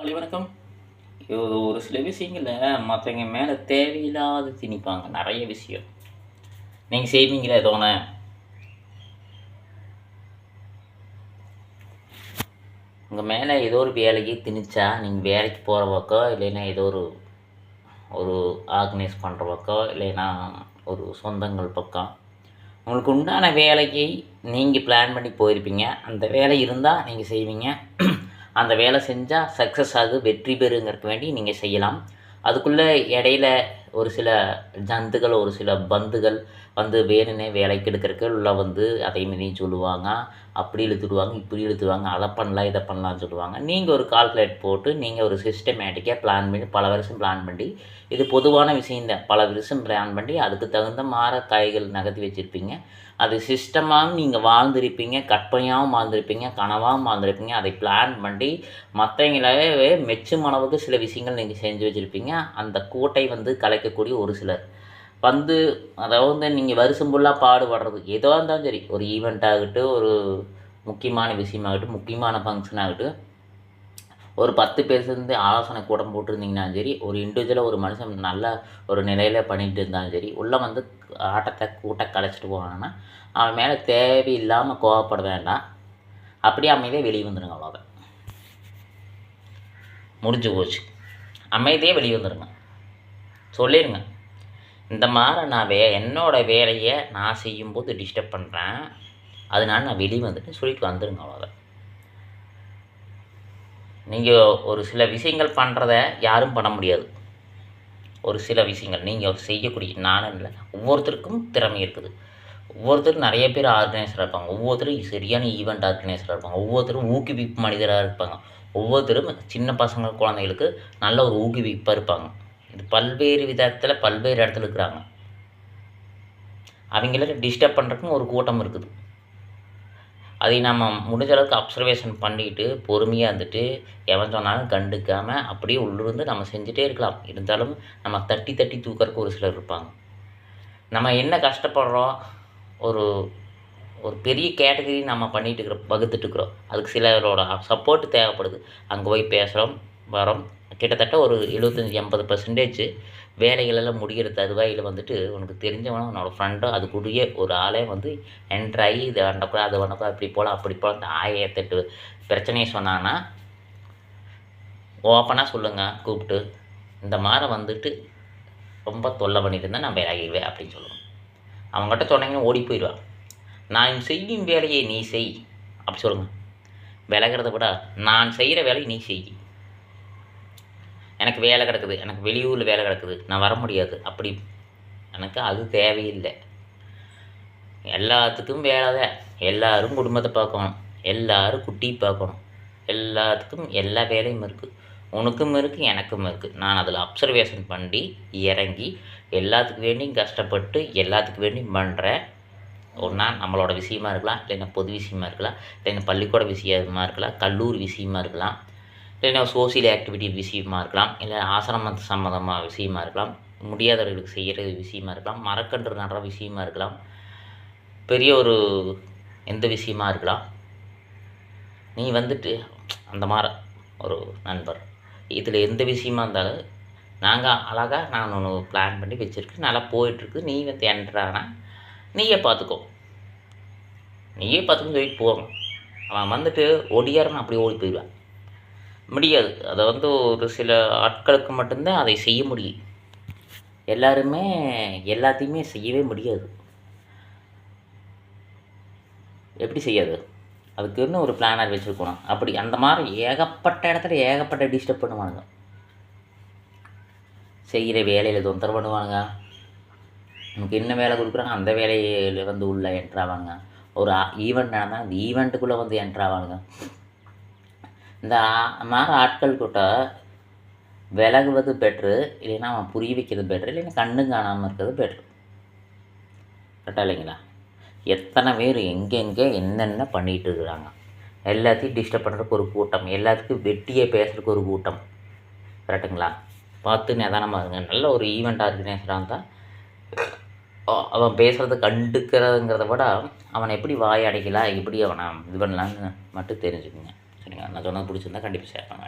காலை வணக்கம் இது ஒரு சில விஷயங்களில் மற்றவங்க மேலே தேவையில்லாத திணிப்பாங்க. நிறைய விஷயம். நீங்கள் செய்வீங்களா ஏதோன உங்கள் மேலே ஏதோ ஒரு வேலைக்கு திணிச்சா நீங்கள் வேலைக்கு போகிற பக்கம் இல்லைன்னா ஏதோ ஒரு ஒரு ஆர்கனைஸ் பண்ணுற பக்கம் இல்லைன்னா ஒரு சொந்தங்கள் பக்கம் உங்களுக்கு உண்டான வேலைக்கு நீங்கள் பிளான் பண்ணி போயிருப்பீங்க. அந்த வேலை இருந்தால் நீங்கள் செய்வீங்க. அந்த வேலை செஞ்சால் சக்ஸஸ் ஆகு வெற்றி பெறுங்கிறதுக்கு வேண்டி நீங்கள் செய்யலாம். அதுக்குள்ளே இடையில ஒரு சில ஜந்துகள் ஒரு சில பந்துகள் வந்து வேணுன்னே வேலைக்கு எடுக்கிறதுக்கு உள்ள வந்து அதே மாரி சொல்லுவாங்க. அப்படி இழுத்துடுவாங்க இப்படி இழுத்துடுவாங்க அதை பண்ணலாம் இதை பண்ணலாம்னு சொல்லுவாங்க. நீங்கள் ஒரு கால்குலேட் போட்டு நீங்கள் ஒரு சிஸ்டமேட்டிக்காக பிளான் பண்ணி பல வருஷம் பிளான் பண்ணி இது பொதுவான விஷயம்தான் பல வருஷம் பிளான் பண்ணி அதுக்கு தகுந்த மாற காய்கள் நகர்த்தி வச்சுருப்பீங்க. அது சிஸ்டமாகவும் நீங்கள் வாழ்ந்திருப்பீங்க கற்பனையாகவும் வாழ்ந்திருப்பீங்க கனவாகவும் வாழ்ந்திருப்பீங்க. அதை பிளான் பண்ணி மற்றவங்களவே மெச்சும் அளவுக்கு சில விஷயங்கள் நீங்கள் செஞ்சு வச்சுருப்பீங்க. அந்த கூட்டை வந்து கலைக்கக்கூடிய ஒரு சிலர். வந்து அதாவது நீங்கள் வருஷம் ஃபுல்லாக பாடுபடுறது. ஏதோ இருந்தாலும் சரி ஒரு ஈவெண்ட் ஆகட்டும் ஒரு முக்கியமான விஷயமாகட்டும் முக்கியமான ஃபங்க்ஷன் ஆகட்டும் ஒரு பத்து பேர் சேர்ந்து ஆலோசனை கூட்டம் போட்டிருந்தீங்கனாலும் சரி ஒரு இண்டிவிஜுவலாக ஒரு மனுஷன் நல்ல ஒரு நிலையில் பண்ணிகிட்டு இருந்தாலும் சரி உள்ளே வந்து ஆட்டத்தை கூட்ட கலைச்சிட்டு போனான்னா அவன் மேலே தேவையில்லாமல் கோவப்பட வேண்டாம். அப்படியே அமைதியாக வெளியே வந்துடுங்க அவ்வளோதான் முடிஞ்சு போச்சு. அமைதியே வெளியே வந்துடுங்க சொல்லிடுங்க இந்த மாதிரி நான் வே என்னோடய வேலையை நான் செய்யும்போது டிஸ்டர்ப் பண்ணுறேன் அதனால நான் வெளியே வந்துட்டு சொல்லிட்டு வந்துடுங்க அவ்வளோதான் நீங்கள் ஒரு சில விஷயங்கள் பண்ணுறத யாரும் பண்ண முடியாது. ஒரு சில விஷயங்கள். நீங்கள் செய்யக்கூடிய நானும் இல்லை. ஒவ்வொருத்தருக்கும் திறமை இருக்குது. ஒவ்வொருத்தரும் நிறைய பேர் ஆர்கனைசராக இருப்பாங்க. ஒவ்வொருத்தரும் சரியான ஈவெண்ட் ஆர்கனைசராக இருப்பாங்க. ஒவ்வொருத்தரும் ஊக்குவிப்பு மனிதராக இருப்பாங்க. ஒவ்வொருத்தரும் சின்ன பசங்க குழந்தைகளுக்கு நல்ல ஒரு ஊக்குவிப்பாக இருப்பாங்க. இது பல்வேறு விதத்தில் பல்வேறு இடத்துல இருக்கிறாங்க. அவங்கள டிஸ்டர்ப் பண்ணுறதுக்குன்னு ஒரு கூட்டம் இருக்குது. அதை நம்ம முடிஞ்ச அளவுக்கு அப்சர்வேஷன் பண்ணிக்கிட்டு பொறுமையாக இருந்துட்டு எவன் சொன்னாலும் கண்டுக்காமல் அப்படியே உள்ளிருந்து நம்ம செஞ்சுட்டே இருக்கலாம். இருந்தாலும் நம்ம தட்டி தட்டி தூக்கிறதுக்கு ஒரு சிலர் இருப்பாங்க. நம்ம என்ன கஷ்டப்படுறோம்? ஒரு ஒரு பெரிய கேட்டகரி நம்ம பண்ணிகிட்டு இருக்கிறோம் வகுத்துட்டு இருக்கிறோம். அதுக்கு சிலரோட சப்போர்ட் தேவைப்படுது. அங்கே போய் பேசுகிறோம் வரோம் கிட்டத்தட்ட ஒரு எழுபத்தஞ்சி எண்பது பர்சன்டேஜ் வேலைகளெல்லாம் முடிகிற தருவாயில் வந்துட்டு உனக்கு தெரிஞ்சவனும் உன்னோட ஃப்ரெண்டும் அதுக்குரிய ஒரு ஆளே வந்து என்ட்ராகி இது பண்ணக்கூடாது அது பண்ணக்கூடாது அப்படி போகலாம் அப்படி போகலாம் அந்த ஆயிரத்தெட்டு பிரச்சனையை சொன்னான்னா ஓப்பனாக சொல்லுங்கள் கூப்பிட்டு. இந்த மாதிரி வந்துட்டு ரொம்ப தொல்லை பண்ணிட்டு இருந்தால் நான் விலகிடுவேன் அப்படின்னு சொல்லுவேன். அவங்ககிட்ட சொன்னீங்கன்னா ஓடி போயிடுவான். நான் செய்யும் வேலையை நீ செய். அப்படி சொல்லுங்கள் விலகிறத விட நான் செய்கிற வேலையை நீ செய். எனக்கு வேலை கிடக்குது எனக்கு வெளியூரில் வேலை கிடக்குது நான் வர முடியாது. அப்படி எனக்கு அது தேவையில்லை. எல்லாத்துக்கும் வேலை தான். எல்லோரும் குடும்பத்தை பார்க்கணும். எல்லோரும் குட்டி பார்க்கணும். எல்லாத்துக்கும் எல்லா வேலையும் இருக்குது உனக்கும் இருக்குது எனக்கும் இருக்குது நான் அதில் அப்சர்வேஷன் பண்ணி இறங்கி எல்லாத்துக்கு வேண்டியும் கஷ்டப்பட்டு எல்லாத்துக்கு வேண்டியும் பண்ணுறேன் ஒன்றா நம்மளோட விஷயமா இருக்கலாம் இல்லைன்னா பொது விஷயமா இருக்கலாம் இல்லைன்னா பள்ளிக்கூட விஷயமா இருக்கலாம் கல்லூரி விஷயமா இருக்கலாம். இல்லைன்னா சோசியல் ஆக்டிவிட்டி விஷயமா இருக்கலாம் இல்லை ஆசிரம சம்மந்தமாக விஷயமா இருக்கலாம் முடியாதவர்களுக்கு செய்கிற விஷயமா இருக்கலாம் மரக்கன்று நடுற விஷயமா இருக்கலாம் பெரிய ஒரு எந்த விஷயமா இருக்கலாம். நீ வந்துட்டு அந்த மாதிரி ஒரு நண்பர். இதில் எந்த விஷயமா இருந்தாலும் நாங்கள் அழகாக நான் ஒன்று பிளான் பண்ணி வச்சுருக்கு நல்லா போயிட்டுருக்கு. நீ வந்து என்ட்ரானா நீயே பார்த்துக்கோ நீயே பார்த்துக்கோன்னு சொல்லிட்டு போவோம் அவன் வந்துட்டு ஒடியாரன் அப்படியே ஓடி போயிடுவான். முடியாது. அதை வந்து ஒரு சில ஆட்களுக்கு மட்டும்தான் அதை செய்ய முடியும். எல்லாருமே எல்லாத்தையுமே செய்யவே முடியாது. எப்படி செய்யாது? அதுக்குன்னு ஒரு பிளானர் வச்சுருக்கணும். அப்படி அந்த மாதிரி ஏகப்பட்ட இடத்துல ஏகப்பட்ட டிஸ்டர்ப் பண்ணுவானுங்க. செய்கிற வேலையில் தொந்தரவு பண்ணுவானுங்க. நமக்கு என்ன வேலை கொடுக்குறாங்க? அந்த வேலையில் வந்து உள்ளே என்ட்ராவாங்க ஒரு ஈவெண்ட் நடந்தால் அந்த ஈவெண்ட்டுக்குள்ளே வந்து என்ட்ராவானுங்க இந்த மாதிரி ஆட்கள் கிட்ட விலகுவது பெட்ரு இல்லைன்னா அவன் புரிய வைக்கிறது பெட்ரு இல்லைன்னா கண்ணு காணாமல் இருக்கிறது பெட்ரு கரெக்டாக இல்லைங்களா? எத்தனை பேர் எங்கெங்கே என்னென்ன பண்ணிகிட்டு இருக்கிறாங்க? எல்லாத்தையும் டிஸ்டர்ப் பண்ணுறதுக்கு ஒரு கூட்டம் எல்லாத்துக்கும் வெட்டியே பேசுறதுக்கு ஒரு கூட்டம். கரெக்டுங்களா பார்த்து நிதானமாக இருங்க. நல்ல ஒரு ஈவெண்ட் ஆர்கனைசராக இருந்தால் அவன் பேசுகிறத கண்டுக்கிறதுங்கிறத விட அவனை எப்படி வாய் அடைக்கலாம் எப்படி அவனை இது பண்ணலான்னு மட்டும் தெரிஞ்சுக்குங்க. சரிங்களா நான் சொன்னது பிடிச்சிருந்தா கண்டிப்பாக ஷேர் பண்ண